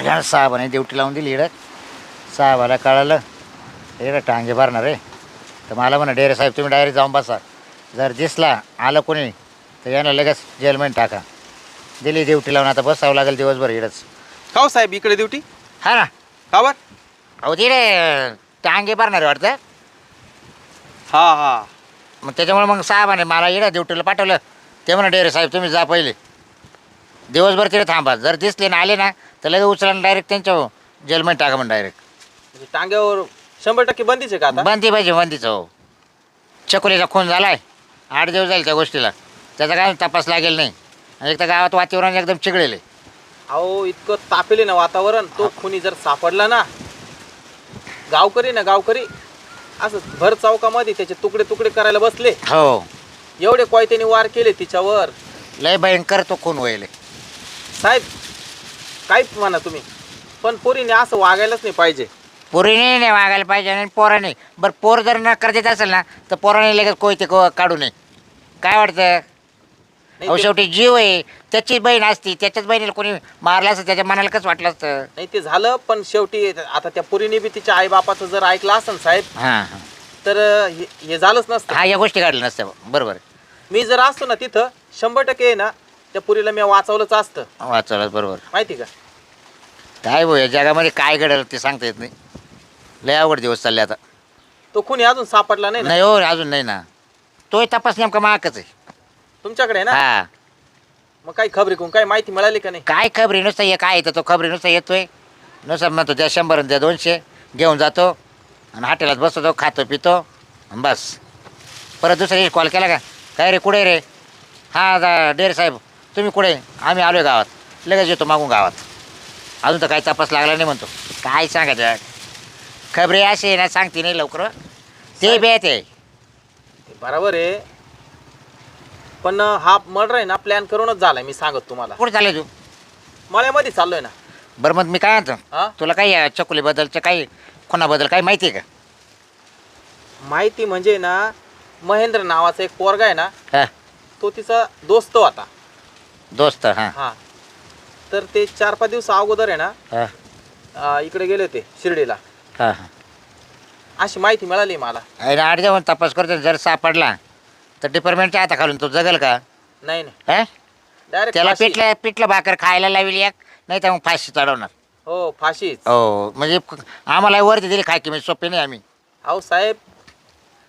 अरे साहेबाने ड्युटी लावून दिली इकडं साहेबाला कळालं. इकडं टांगे भरणार आहे. तर मला म्हणा डेरे साहेब तुम्ही डायरेक्ट जाऊन बसा. जर दिसला आलं कोणी तर यानं लगेच जेलमेंट टाका. दिली ड्युटी लावून आता बसावं लागेल दिवसभर इकडंच का हो साहेब इकडे ड्युटी? हा ना. का बर अहो तिकडे टांगे भरणार आहे वाटतं. हा हा. मग त्याच्यामुळे मग साहेबाने मला इकडं ड्युटीला पाठवलं. ते म्हणा डेरे साहेब तुम्ही जा पहिले. दिवसभर तिथे थांबा. जर दिसले ना आले ना तर लगेच उचला डायरेक्ट त्यांच्या जेलमेंट टाका म्हणून डायरेक्ट म्हणजे टांग्यावर शंभर टक्के बंदीच आहे का आता? बंदी पाहिजे बंदीचं हो. चकोलीचा खून झालाय. आठ दिवस जाईल त्या गोष्टीला. त्याचा काय तपास लागेल नाही. आणि एक तर गावात वातावरण एकदम चिघळेल. आहे. अहो इतकं तापेले ना वातावरण. तो खुनी जर सापडला ना गावकरी ना गावकरी असं भर चौकामध्ये त्याचे तुकडे तुकडे करायला बसले. हो. एवढे कोयत्याने वार केले तिच्यावर. लय भयंकर तो खून होईल. साहेब काय म्हणा तुम्ही. पण पोरीने असं वागायलाच नाही पाहिजे. पोरीने नाही वागायला पाहिजे आणि पोराने. बरं पोर जर नकार देत असेल ना तर पोराने लगेच कोयते को काढू नये. काय वाटतं? नाही अहो ते- शेवटी जीव आहे. त्याची बहीण असती त्याच्याच बहिणीला कोणी मारलं असतं त्याच्या मनाला कसं वाटलं असतं? नाही ते झालं पण शेवटी आता त्या पोरीने बी तिच्या आईबापाचं जर ऐकलं असेल साहेब हां हां. तर हे हे झालंच नसतं. हा या गोष्टी काढल्या नसत्या. बरोबर. मी जर असतो ना तिथं शंभर टक्के आहे ना त्या पुरीला मी वाचवलंच असतं. वाचवलं बरोबर. माहिती का? काय भाऊ या जगामध्ये काय घडेल ते सांगता येत नाही. लय अवघड दिवस चालले आता. तो खुनी अजून सापडला नाही ना? नाही हो अजून नाही ना. तोही तपास नेमका माकच आहे. तुमच्याकडे आहे ना? हा. मग काही खबरी कोण काही माहिती मिळाली का नाही? काय खबरी नुसतं ये काय येतं तो खबरी नुसतं येतोय. नुसतं म्हणतो त्या शंभर आणि त्या दोनशे घेऊन जातो आणि हॉटेलात बसतो खातो पितो आणि बस. परत दुसऱ्या दिवशी कॉल केला का? काय रे कुठे रे? हा दा डेरे साहेब. तुम्ही कुठे? आम्ही आलोय गावात. लगेच येतो मागून गावात. अजून तर काही तपास लागला नाही म्हणतो. काय सांगायचं? खबरी आहे ना सांगते नाही लवकर. ते बी आहे ते. ते बरोबर आहे. पण हा मर्डर आहे ना प्लॅन करूनच झालाय मी सांगत तुम्हाला. कुठे चालले तू? मळ्यामध्ये चाललोय ना. बरं मग मी काय म्हणतो? हा? तुला काही या चकुलीबद्दलचं काही कोणाबद्दल काही माहिती आहे माहिती म्हणजे ना महेंद्र नावाचा एक पोरगा आहे ना का हा. तो तिचा दोस्त होता. दोस्त हां. हा. तर ते चार पाच दिवस अगोदर आहे ना हां. अं, इकडे गेले होते शिर्डीला. हां हां. अशी माहिती मिळाली मला. आणि आठ जाऊन तपास करतो जर सापडला तर डिपार्टमेंटच्या आता घालून तो जगल का? नाही नाही. हा? डायरेक्ट त्याला पिठलं पिठलं भाकर खायला लावली एक नाही तर मग फाशी चढवणार. हो फाशीच. हो म्हणजे क- आम्हाला वरती दिली खाय की म्हणजे सोपे नाही आम्ही. अहो साहेब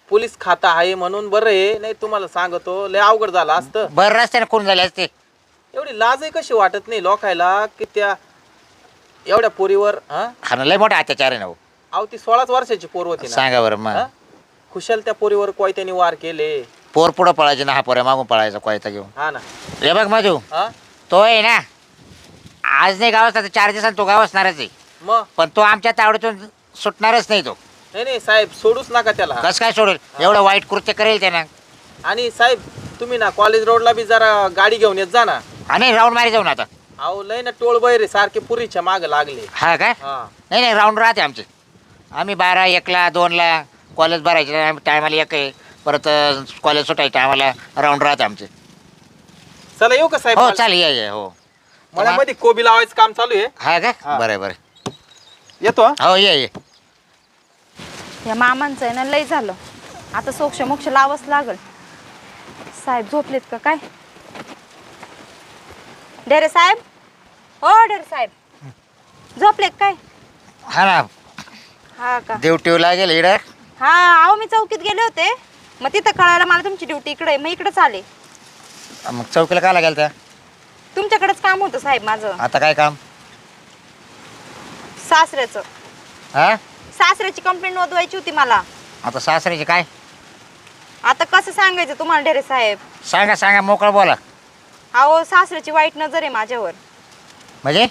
पोलीस खाता आहे म्हणून बरं आहे नाही तुम्हाला सांगतो लय अवघड झालं असतं. बरं रस्त्याने खून झाले असते. एवढी लाजही कशी वाटत नाही लोकायला की त्या एवढ्या पोरीवर हा? हा लय मोठा अत्याचार आहे ना हो. अहो ती सोळाच वर्षाची पोर होती ना. सांगा बरं मग. हा? खुशाल त्या पोरीवर कोयत्याने वार केले? पोर पुढं पळायचे ना हा पोऱ्या मागून पळायचा कोयता घेऊन. हा ना. हे बघ माझू हा? तो आहे ना आज नाही गाव असणार तर चार दिवसांनी तो गाव असणारच आहे. मग? पण तो आमच्या तावडीतून सुटणारच नाही तो. नाही नाही साहेब सोडूच नका त्याला. कसं काय सोडेल एवढं वाईट कृत्य करेल त्यानं. आणि साहेब तुम्ही ना कॉलेज रोडला बी जरा गाडी घेऊन येत जा ना. आणि राऊंड मारी जाऊन आता. अहो लय ना टोळ बैरे सारखे पुरीच्या माग लागले. हा काय हा. नाही नाही राऊंड राहते आमचे. आम्ही बारा एकला दोनला कॉलेज भरायचे टायमाला एक आहे. परत कॉलेज सुटायचं टायमाला राऊंड राहते आमचे. चला येऊ का साहेब? हो चालेल ये ये हो. मळ्यामध्ये कोबी लावायचं काम चालू आहे. हा काय हा. बरं आहे, बरं. आहे. येतो हा? हो ये ये. या मामांचं आहे ना लय झालं. आता सोक्ष मोक्ष लावच लागल. साहेब झोपलेत का काय? डेरे साहेब? हो डेरे साहेब. झोपलेत काय? हा ना. हा का? ड्युटीला गेले इकडं. हा अहो मी चौकीत गेले होते. मग तिथं कळायला मला तुमची ड्युटी इकडे आहे. मग इकडेच आले. मग चौकीला कायला गेलं त्या तुमच्याकडेच काम होतं साहेब माझं. आता काय काम? सासऱ्याचं. हा? सासऱ्याची कंप्लेंट नोंदवायची होती मला. आता सासऱ्याचे काय? आता कसं सांगायचं तुम्हाला डेरे साहेब? सांगा सांगा मोकळं बोला. अहो सासऱ्याची वाईट नजर आहे माझ्यावर. म्हणजे?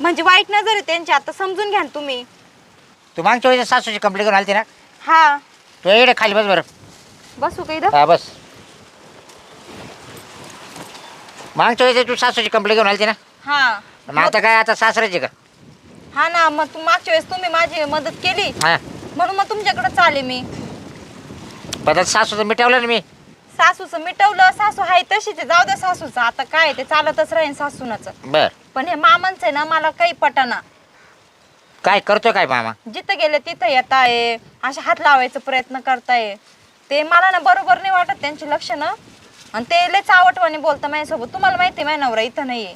म्हणजे वाईट नजर आहे त्यांची आता समजून घ्या ना तुम्ही. तू मागच्या वेळेस सासूची कंप्लेंट करून आलती ना? हा. तू इकडे खाली बस बरं. बसू का इथं? हा बस. मागच्या वेळेस तू सासूची कंप्लेंट घेऊन आलती ना? हा. मग आता काय आता सासऱ्याची का? हा ना मग तू मागच्या वेळेस तुम्ही माझी मदत केली. हा. म्हणून मग तुमच्याकडे चाले मी. पण आता सासूचं मिटवलं ना मी? सासूचं मिटवलं सासू हाय तशीच आहे, जाऊ द्या सासूचं. आता काय ते चालतच राहीन सासूनाचं. बर. पण हे मामांचं आहे ना मला काही पटाना. काय करतोय काय मामा? जिथं गेले तिथं येत आहे असे हात लावायचा प्रयत्न करताय. ते मला ना बरोबर नाही वाटत त्यांची लक्षणं. आणि ते लय चावटवाणी बोलतं माझ्यासोबत. तुम्हाला माहिती आहे माझ्या नवरा इथं नाहीये.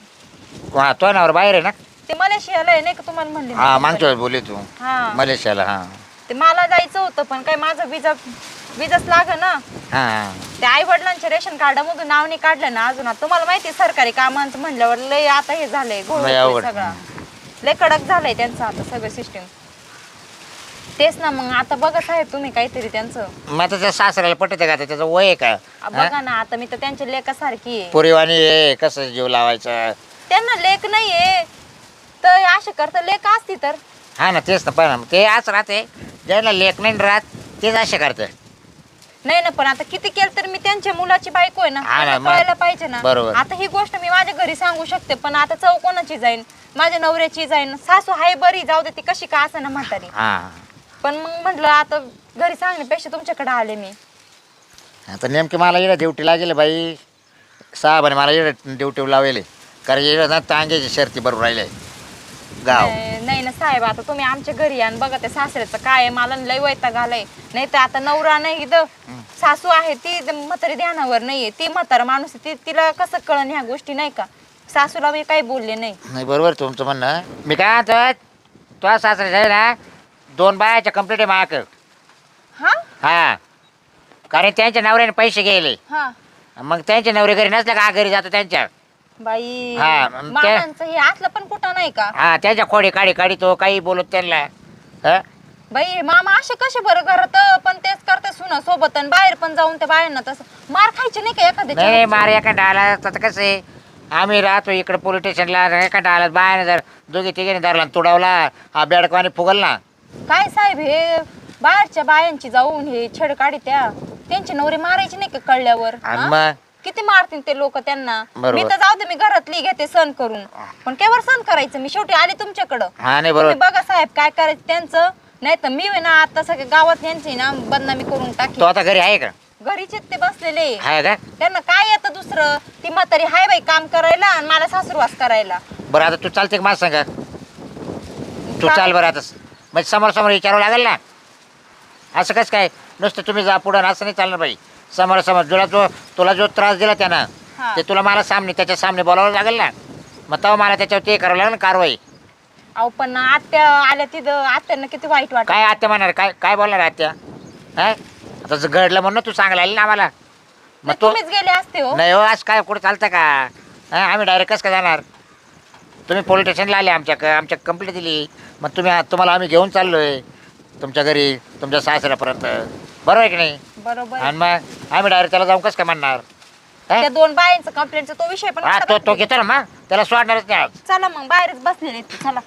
हा तो नावर बाहेर आहे ना? ते मलेशियाला आहे नाही का तुम्हाला म्हणले हा मागच्या वेळेस बोलली तू. हा. मलेशियाला हा. ते मला जायचं होतं पण काय माझं विजा विजाच लाग ना हा. ते आई वडिलांच्या रेशन कार्डामधून नाव नाही काढलं ना अजून. आता तुम्हाला माहिती आहे सरकारी कामांचं म्हणल्यावर लय आता हे झालंय घोळ लय होतोय अवघड. सगळा. लय कडक झालंय त्यांचं आता सगळं सिस्टीम तेच ना मग आता बघा साहेब तुम्ही काहीतरी त्यांचं. मग आता त्या सासऱ्याला पटत का आता? त्याचं वय आहे का? आ, बघा ना आता मी तर त्यांच्या लेखासारखी आहे. पुरीवाणी कसं जीव लावायचा? त्यांना लेख नाहीये. तर असे करता लेख असती तर. हा ना तेच ना पण ते आज राहते ज्याला लेख नाही राहत तेच असे करतं. नाही ना पण आता किती केलं तर मी त्यांच्या मुलाची बायको आहे ना हा ना, मला मग- कळायला पाहिजे ना. बरोबर. आता ही गोष्ट मी माझ्या घरी सांगू शकते पण आता चव कोणाची जाईन? माझ्या नवऱ्याची जाईन. सासू हाय बरी जाऊ दे ती कशी का असं ना म्हातारी. हा. पण मग म्हटलं आता घरी सांगण्यापेक्षा तुमच्याकडे आले मी. आता नेमकी मला इकडे ड्युटी लागेल बाई. साहेबाने मला इकडे ड्युटी लावेल. कारण इकडे ना तांग्याची शर्ती बरोबर राहिले. गाव. नाही नाही ना साहेब आता तुम्ही आमच्या घरी या आणि बघा त्या सासऱ्याचं काय आहे. मला लय वैताग आलाय. नाही तर आता नवरा नाही इथं सासू आहे ती म्हातारी ध्यानावर नाहीये. ती म्हातारा माणूस आहे, ती तिला कसं कळण ह्या गोष्टी नाही का? सासूला मी काही बोलले नाही. नाही बरोबर तुमचं म्हणणं. मी काय म्हणतो तो सासरे आहे ना दोन बायाच्या कंप्लीट आहे माक हा? हा. कारण त्यांच्या नवऱ्याने पैसे गेले. हा. मग त्यांचे नवरे घरी नसले का घरी जातो त्यांच्या? बाई हा, आणि ते- मामांचं हे असलं पण कुठं नाही का? हा त्यांच्या खोडी काढी काढी तो काही बोलत त्यांना. हा? बाई मामा असे कसे बरं घरात पण तेच करते सुना सोबत आणि बाहेर पण जाऊन त्या बायांना तसं मार खायचे नाही का नाही एखाद्या मार एका डाला कसं आहे? आम्ही राहतो इकडे पोलीस स्टेशनला एका डाला बायाने जर दोघी तिघीने धरला तुडवला हा बेडकवानी फुगल ना. काय साहेब हे? बाहेरच्या बायांची जाऊन हे छेड काढी त्या. त्यांचे नवरे मारायचे नाही का कळल्यावर? आणि हा? मग? किती मारतील ते लोक त्यांना? बरोबर. मी तर जाऊ दे मी घरातली घेते सण करून. पण केव्हा सण करायचं? मी शेवटी आले तुमच्याकडं. हा नाही तुम्ही बरोबर बघा साहेब काय करायचं त्यांचं. नाही तर मी आहे ना आता सगळ्या गावात यांची ना बदनामी करून टाकी. तो आता घरी आहे का? घरीच आहेत ते बसलेले. आहे का? त्यांना काय येतं दुसरं? ती म्हातारी हाय बाई काम करायला आणि मला सासुरवास करायला. बरं आता तू चालते का माझं सांगा? तू चाल बरं आता. म्हणजे समोर समोर विचारावं लागेल ना? असं कसं काय? नुसतं तुम्ही जा पुढं असं नाही चालणार बाई. समोर समोर. तुला जो तुला जो त्रास दिला त्यानं हा. ते तुला मला सामने त्याच्या सामने बोलावं लागेल ना. मग तेव्हा मला त्याच्यावर ते करावं लागेल ना कारवाई. अहो पण आत्या आल्या तिथं आत्यांना किती वाईट वाटत. काय आत्या म्हणणार काय काय बोलणार आत्या? हा? आता जर घडलं म्हणून तू सांगायला आली ना आम्हाला. मग तो तुम्हीच गेले असते हो. नाही हो आज काय कुठं चालतं का? हा आम्ही डायरेक्ट कसं काय जाणार? तुम्ही पोलीस स्टेशनला आले आमच्या आमच्या कंप्लेंट दिली. मग तुम्ही तुम्हाला आम्ही घेऊन चाललोय. तुमच्या घरी तुमच्या सासऱ्यापर्यंत. बरोबर आहे की नाही? बरोबर आणि मग आम्ही डायरेक्ट त्याला जाऊन कसं काय म्हणणार? हा? त्या दोन बायांचा कंप्लेंटचा तो विषय पण हा तो तो. घेतो ना मग. त्याला सोडणारच नाही आज. चला मग बाहेरच बसलेले आहेत ते, चला.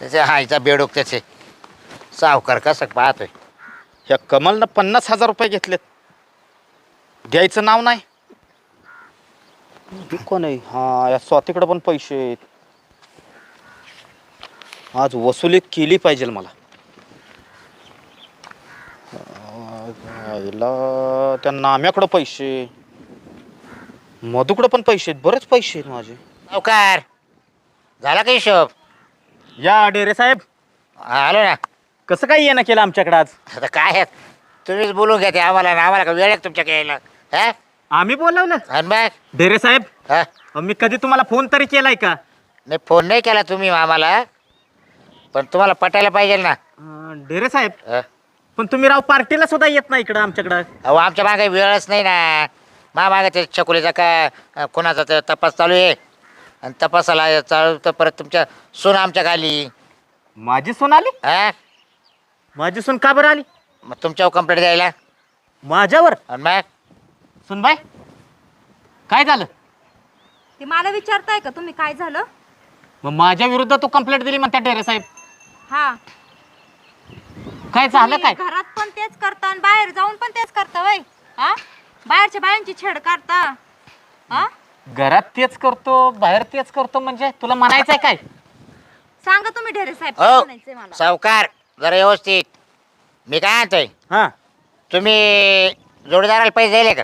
त्याचे हायचा बेडोक त्याचे. सावकार कसं पाहतोय? ह्या कमलनं पन्नास हजार रुपये घेतलेत. द्यायचं नाव नाही. कोण आहे. हा या स्वातीकडे पण पैसे आहेत. आज वसुली केली पाहिजे मला. याला त्या नाम्याकडं पैसे. मधुकडं पण पैसे आहेत बरेच पैसे आहेत माझे. सावकार झाला का हिशोब? या डेरे साहेब. आलो ना. कसं काय येणं केलं आमच्याकडे आज? आता काय आहे? तुम्हीच बोलून घ्या ते आम्हाला ना आम्हाला का वेळ आहे का तुमच्या यायला? हा? आम्ही बोलवलं. आणि मग? डेरे साहेब हा? मी कधी तुम्हाला फोन तरी केलाय का? नाही फोन नाही केला तुम्ही आम्हाला. पण तुम्हाला पटायला पाहिजे ना. डेरे साहेब? पण तुम्ही राव पार्टीला सुद्धा येत नाही इकडं आमच्याकडं. अहो आमच्या मागे वेळच नाही ना. मा मागे ते चकुलीचा का कोणाचा ते तपास चालू आहे. आणि तपासाला चालू तर परत तुमच्या सून आमच्या खाली. माझी सून आली? हा? माझी सून का बरं आली? मग तुमच्यावर कंप्लेंट द्यायला. माझ्यावर? आणि मग? सुनबाई काय झालं? ते मला विचारताय का तुम्ही काय झालं? मग माझ्या विरुद्ध तू कंप्लेंट दिली म्हणत्या डेरे साहेब. हा. काय झालं काय? घरात पण तेच करता आणि बाहेर जाऊन पण तेच करता वय. हा? बाहेरच्या बायांची छेड काढता. हा? घरात तेच करतो बाहेर तेच करतो म्हणजे? तुला म्हणायचंय काय? सांगा तुम्ही ढेरे साहेब काय हो म्हणायचंय मला? सावकार जरा व्यवस्थित. मी काय म्हणतोय? हा. तुम्ही जोडीदाराला पैसे दिले का?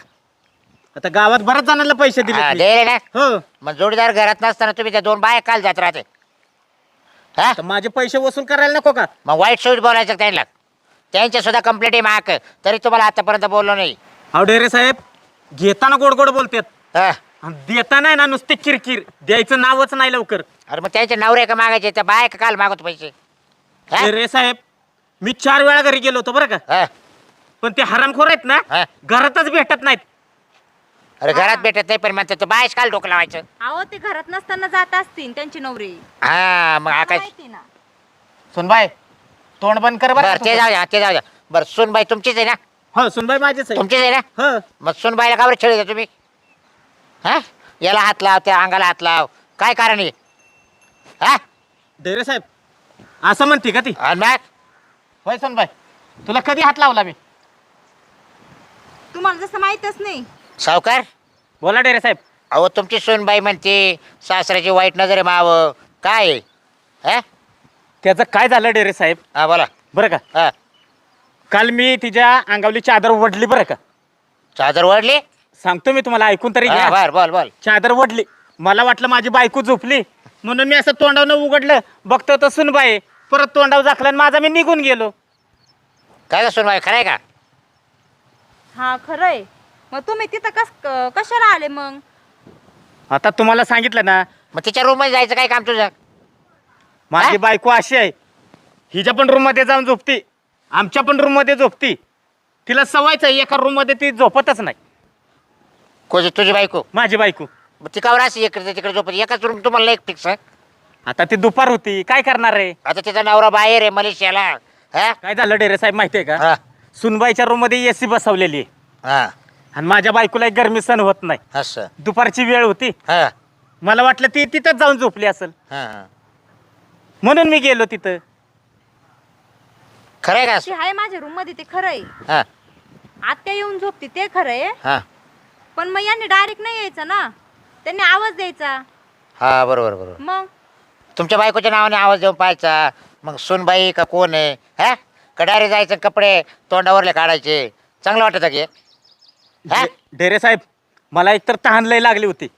आता गावात बऱ्याच जणांना पैसे हा, दिले. दिले ना? हो. मग जोडीदार घरात नसताना तुम्ही त्या दोन बाया काल जात राहते. हा? तर माझे पैसे वसूल करायला नको का? मग वाईट सोयीत बोलायचं त्यांना? त्यांच्या सुद्धा कंप्लेंट आहे माक. तरी तुम्हाला आतापर्यंत बोललो नाही. अहो डेरे साहेब घेताना गोड गोड बोलतात. हा. आणि देताना आहे ना नुसते किरकिर. द्यायचं नावच नाही लवकर. अरे मग त्यांचे नवरे का मागायचे? त्या बाया का काल मागत पैसे? हा? डेरे साहेब मी चार वेळा घरी गेलो होतो बरं का. हा. पण ते हरामखोर आहेत ना हा. घरातच भेटत नाहीत. अरे घरात भेटत नाही पण म्हणतात तो बायच काल डोकं लावायचं. अहो ते घरात नसताना जात असतील त्यांची नवरी. हा मग आकाश माहिती ना. सुनबाई तोंड बंद कर बरं. ते जाऊ द्या ते जाऊ द्या. बरं सुनबाई तुमचीच आहे ना? हो सुनबाई माझेच आहे. तुमचीच आहे ना? हो. मग सुनबाईला का बरं छेड द्या तुम्ही? हा? याला हात लाव त्या अंगाला हात लाव. काय कारण आहे? हा? डेरे साहेब असं म्हणते का ती? आणि मग होय सुनबाई. तुला कधी हात लावला मी? तुम्हाला जसं माहितच नाही. सावकार? बोला डेरे साहेब. अहो तुमची सुनबाई म्हणते सासऱ्याची वाईट नजर आहे माव. काय? आहे? हा? त्याचं काय झालं डेरे साहेब? हा बोला. बरं का? हा. काल मी तिच्या अंगावली चादर वडली बरं का? चादर वडली सांगतो मी तुम्हाला ऐकून तरी हा, घ्या. बर बोल बोल. चादर वडली मला वाटलं माझी बायको झोपली. म्हणून मी असं तोंडावनं उघडलं. बघतो तर सुनबाई परत तोंडावर झाकलं आणि माझा मी निघून गेलो. काय का सुनबाई? खरं आहे का? हा खरंय मग तुम्ही तिथं कस क- कशाला आले मग? आता तुम्हाला सांगितलं ना. मग तिच्या रूममध्ये जायचं काय काम तुझं? माझी? बायको अशी आहे. हिच्या पण रूममध्ये जाऊन झोपती. आमच्या पण रूममध्ये झोपती. तिला सवयच आहे एका रूममध्ये ती झोपतच नाही. कोणी तुझी बायको? माझी बायको. मग ती कावर अशी इकडे तिकडे झोपत एकाच रूम तुम्हाला एक फिक्स आता ती दुपार होती. काय करणार आहे? आता तिचा नवरा बाहेर आहे मलेशियाला हा? काय झालं डेरे साहेब माहितीये का? सुनबाईच्या रूममध्ये एसी बसवलेली आहे. हा. आणि माझ्या बायकोला एक गरमी सण होत नाही. असं. दुपारची वेळ होती. हा. मला वाटलं ती तिथंच जाऊन झोपली असेल. हा हा. म्हणून मी गेलो तिथं. खरं आहे ती का आहे माझ्या रूममध्ये ते खरंय. हा. आत्या येऊन झोपती ते खरंय. हा. पण मग यांनी डायरेक्ट नाही यायचं ना? त्यांनी आवाज द्यायचा. हा बरोबर बरोबर. मग? तुमच्या बायकोच्या नावाने आवाज देऊन पाहायचा. मग सुनबाई का कोण आहे? हा? कडारे जायचं कपडे तोंडावरले काढायचे. चांगलं वाटतं की हा? डेरे साहेब मला एकतर तहान लय लागली होती.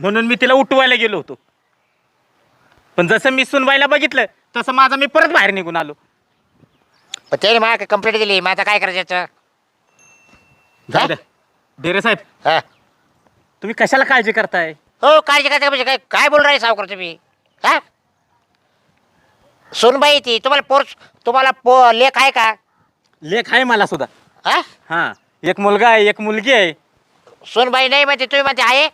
म्हणून मी तिला उठवायला गेलो होतो. पण जसं मी सुनबाईला बघितलं तसं माझा मी परत बाहेर निघून आलो. पण त्याने मला कंप्लेंट दिली? आता काय करायचं याचं? जाऊ द्या. डेरे साहेब हा. तुम्ही कशाला काळजी करताय? हो काळजी काय म्हणजे काय? काय बोल राहिले सावकार तुम्ही? हा? सुनबाई ती तुम्हाला पोर तुम्हाला पो लेख आहे का? लेख आहे मला सुद्धा. हा? हा एक मुलगा आहे एक मुलगी आहे. सुनबाई नाही म्हणते तुम्ही म्हणते आहे?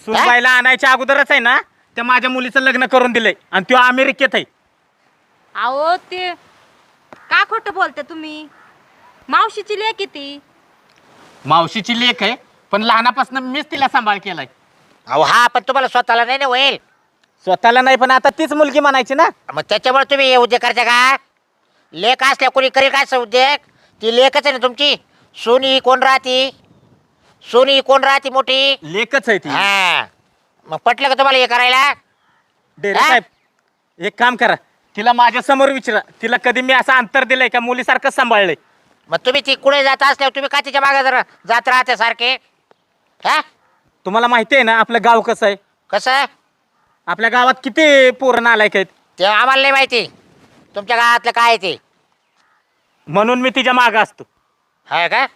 सुनबाईला आणायच्या अगोदरच आहे ना? त्या माझ्या मुलीचं लग्न करून दिलंय आणि तो अमेरिकेत आहे. अहो ते का खोटं बोलते तुम्ही? मावशीची लेक आहे ती. मावशीची लेख आहे पण लहानापासून मीच तिला सांभाळ केलाय. अहो हा पण तुम्हाला स्वतःला नाही ना होईल? स्वतःला नाही पण आता तीच मुलगी म्हणायची ना. मग त्याच्यामुळे तुम्ही हे उद्योग करता का? लेख असल्या कोणी करेल काय असं उद्योग? ती लेखच आहे ना तुमची. सोनी कोण राहती? सोनी कोण राहती मोठी? लेखच आहे ती. हा. मग पटलं का तुम्हाला हे करायला? डेरे हा? साहेब एक काम करा. तिला माझ्यासमोर विचारा. तिला कधी मी असं अंतर दिलंय का मुलीसारखं सांभाळलंय? मग तुम्ही ती कुठे जात असल्यावर तुम्ही का तिच्यामागे जरा जात राहते सारखे? हा? तुम्हाला माहिती आहे ना आपलं गाव कसं आहे? कसं? आपल्या गावात किती पोरं नालायक आहेत? ते आम्हाला नाही माहिती. तुमच्या गावातलं काय आहे ते? म्हणून मी तिच्या मागं असतो. हा का?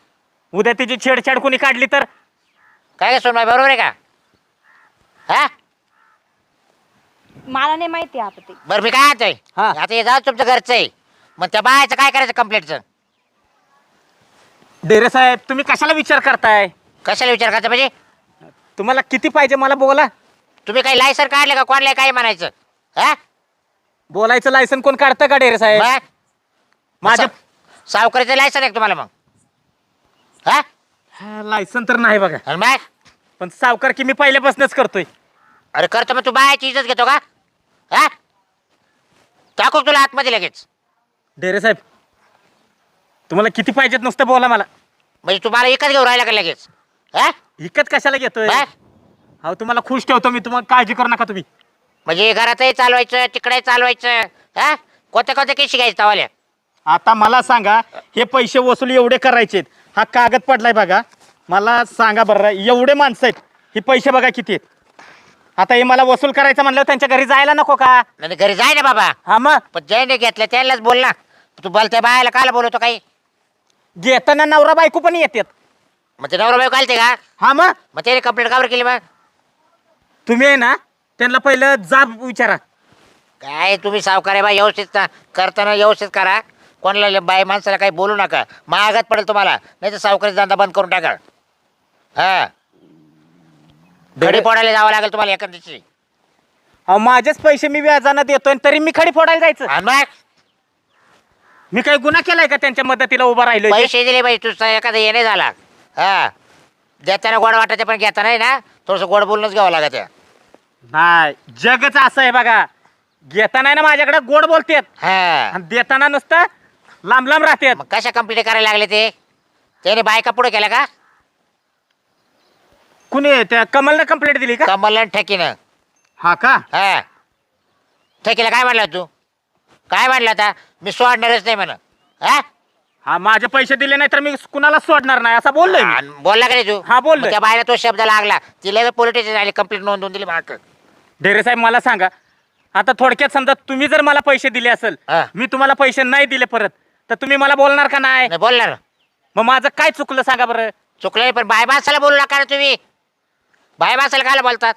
उद्या तिची छेडछाड कोणी काढली तर? काय काय सोनबाई बरोबर आहे का? हा? मला नाही माहिती आता ते. बरं मी काय आणतोय हा. आता हे जाऊ तुमचं घरचं आहे. मग त्या बायाचं काय करायचं कंप्लेंटचं डेरे साहेब तुम्ही कशाला विचार करताय? कशाला विचार करायचा म्हणजे? तुम्हाला किती पाहिजे मला बोला? तुम्ही काही लायसन काढले का? कोणाला काय म्हणायचं? हा? बोलायचं लायसन कोण काढतं का डेरे साहेब? मग? माझ्या सा- सावकारीचं लायसन आहे का तुम्हाला मग? हा? लायसन तर नाही बघा. आणि मग? पण सावकार की मी पहिल्यापासूनच करतोय. अरे करतो मग तू बायाची इज्जत घेतो का? हा? टाकू तुला आतमध्ये लगेच. डेरे साहेब. तुम्हाला किती पाहिजेत नुसतं बोला मला. म्हणजे तुम्हाला एकच घेऊन राहिला का लगेच. हा? इकत कशाला घेतोय? हो? तुम्हाला खुश ठेवतो मी. तुम्हाला काळजी करू नका तुम्ही. म्हणजे घरातही चालवायचं तिकडे चालवायचं. हा? कोणत्या कोणत्या केस शिकायचं तवाल्या? आता मला सांगा हे पैसे वसूल एवढे करायचे हा कागद पडलाय बघा. मला सांगा बरं एवढे माणसं आहेत. ही पैसे बघा किती आहेत. आता हे मला वसूल करायचं म्हणलं त्यांच्या घरी जायला नको का? नाही घरी जाय ना बाबा. हा मग? पण जयने घेतलं त्यालाच बोल ना. तू बोलते बायाला काला बोलवतो काही? घेताना नवरा बायको पण येतात. मग ते नवरा बायको घालते का? हा मग? मग त्याने कंप्लेंट कावर केली मग? तुम्ही आहे ना त्यांना पहिलं जाब विचारा. काय तुम्ही सावकार आहे बा व्यवस्थित का- करताना व्यवस्थित करा. कोणाला बाय माणसाला काही बोलू नका. महागात पडेल तुम्हाला. नाही तर सावकारी धंदा बंद करून टाका. हा. घडी पडायला जावं लागेल तुम्हाला एका दिवशी अहो माझेच पैसे मी व्याजानं देतोय तरी मी खडी फोडायला जायचं. आणि मग? मी काही गुन्हा केलाय का त्यांच्या मदतीला उभा राहिलो पैसे दिले पाहिजे तुझा एखादा येणे झाला. हा. देताना गोड वाटायचं पण घेताना आहे ना थोडंसं गोड बोलूनच घ्यावं लागत नाही जगच असं आहे बघा. घेताना ना माझ्याकडे गोड बोलतेत. हा. आणि देताना नुसतं लांब लांब राहतात. मग कशा कंप्लीट करायला लागले ते? त्याने बायका पुढे केल्या का? कुणी त्या कमलनं कंप्लेंट दिली का? कमल ठकीनं. हा का? हा. ठकीला काय म्हणलं तू? काय म्हणलं आता? मी सोडणारच नाही म्हणा. हा? हा माझे पैसे दिले नाही तर मी कुणाला सोडणार नाही? असं बोललोय मी. आणि बोलला का रे तू? हा, बोललोय. मग त्या बायला तो शब्द लागला. तिला पोलीस आली कंप्लीट नोंदवून दिली माग. ढेरे साहेब मला सांगा. आता थोडक्यात समजा तुम्ही जर मला पैसे दिले असेल हा. मी तुम्हाला पैसे नाही दिले परत तर तुम्ही मला बोलणार का नाही? बोलणार. मग माझं काय चुकलं सांगा बरं. चुकलं पण बाय माणसाला बोलू नका तुम्ही. बाय माणसाला कायला बोलतात?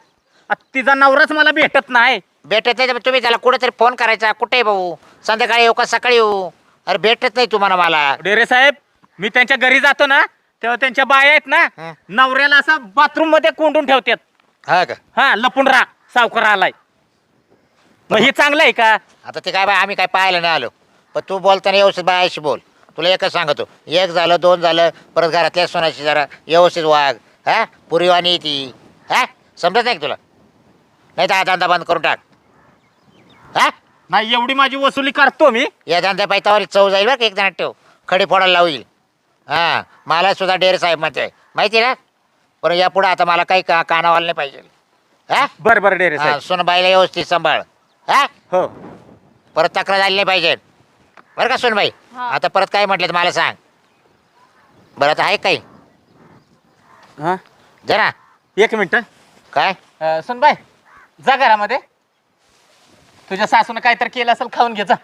आ, तिचा नवराच मला भेटत नाही. भेटत नाही तर तुम्ही त्याला कुठेतरी फोन करायचा. कुठे आहे भाऊ? संध्याकाळी येऊ का सकाळी येऊ? अरे भेटत नाही तुम्हाला मला. डेरे साहेब मी त्यांच्या घरी जातो ना तेव्हा त्यांच्या बाया आहेत ना. नवऱ्याला असं बाथरूममध्ये कोंडून ठेवतात. हा का? हा लपून राहा सावकार आलाय. मग हे चांगलं आहे का? आता ते काय बाय आम्ही काय पाहायला नाही आलो. पण तू बोलताना व्यवस्थित बायाशी बोल. तुला एकच सांगतो. एक झालं दोन झालं परत घरातल्या सोनाची जरा व्यवस्थित वाघ हा? पुरीवाणी ती. हा? समजत नाही का तुला? नाही तर हा धंदा बंद करून टाक. हा? नाही एवढी माझी वसुली करतो मी. या धंद्या पायतावर चव जाईल बरं का? एक जणात ठेव. खडी फोडायला लावईल हा मला सुद्धा डेअर साहेब म्हणते. आहे माहिती आहे ना? पण यापुढं आता मला काही का कानावाला नाही पाहिजे. हा? बर बर डेरे हा साहेब. सोनबाईला व्यवस्थित सांभाळ. हा? हो. परत तक्रार झाली नाही पाहिजे. बरं का सोनबाई? हा. आता परत काय म्हटलं तर मला सांग. बरं आता आहे काही? हा? जरा. एक मिनिट. काय? सुन बाय जा घरामध्ये. तुझ्या सासून काहीतरी केलं असेल खाऊन घे जा.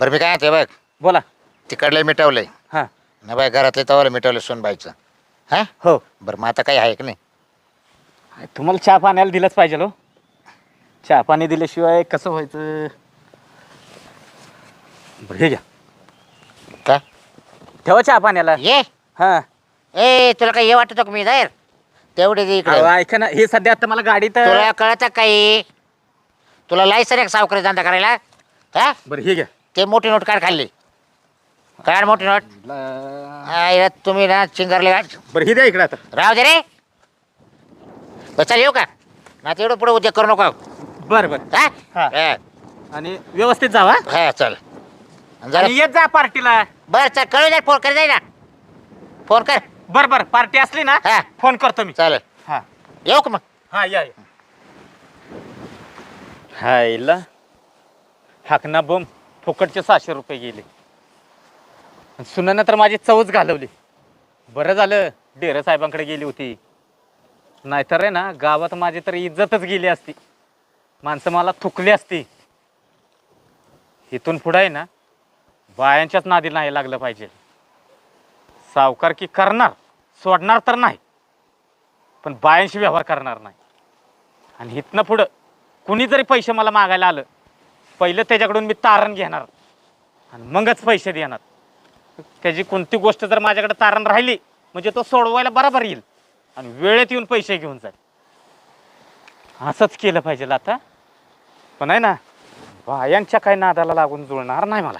बरं मी काय बघ. बोला. तिकडलं मिटवलंय. हा. ना बाय घरातले तवाला मिटवलं सोनबाईचं. हा? हो. बरं मग आता काही आहे की नाही? तुम्हाला चहा पाण्याला दिलंच पाहिजे हो. चहा पाणी दिल्याशिवाय कसं व्हायचं? बरं हे घ्या. काय? ठेवा चहा पाण्याला. ये. हा. ए तुला काही हे वाटतं का मी जाईल तेवढे दे इकडे. अहो, ऐका ना हे सध्या आता मला गाडीत तुला कळतं काही? तुला लायसन आहे का सावकारी धंदा करायला? हा? बरं हे घ्या. ते मोठी नोट काढ खाल्ली काढ मोठी नोट. तुम्ही ना चिंगारले का? बरं हे द्या इकडे आता. राहू दे रे. बस चल येऊ का? ना तेवढं पुढे उद्योग करू नको. बरं बरं. हा? हा. हा, आणि व्यवस्थित जावा हा. चल. आणि जरा आणि येत जा पार्टीला बरं चल कळू दे फोन कर जाई ना. फोन कर. बरं बरं पार्टी असली ना हा. फोन करतो मी. चालेल. हा. येऊ का मग? हा या या. हायला. हाकना बम फुकटचे सहाशे रुपये गेले. सुनानं तर माझी चवच घालवली. बरं झालं डेर साहेबांकडे गेली होती. नाहीतर आहे ना गावात माझी तर इज्जतच गेली असती. माणसं मला थुकली असती. इथून पुढं आहे ना बायांच्याच नादी नाही लागलं पाहिजे. सावकार की करणार सोडणार तर नाही. पण बायांशी व्यवहार करणार नाही. आणि इथनं पुढं कुणी जरी पैसे मला मागायला आलं पहिलं त्याच्याकडून मी तारण घेणार आणि मगच पैसे देणार. त्याची कोणती गोष्ट जर माझ्याकडे तारण राहिली म्हणजे तो सोडवायला बरोबर येईल आणि वेळेत येऊन पैसे घेऊन जाईल. असंच केलं पाहिजे आता. पण आहे ना बायांच्या काही नादाला लागून जुळणार नाही मला.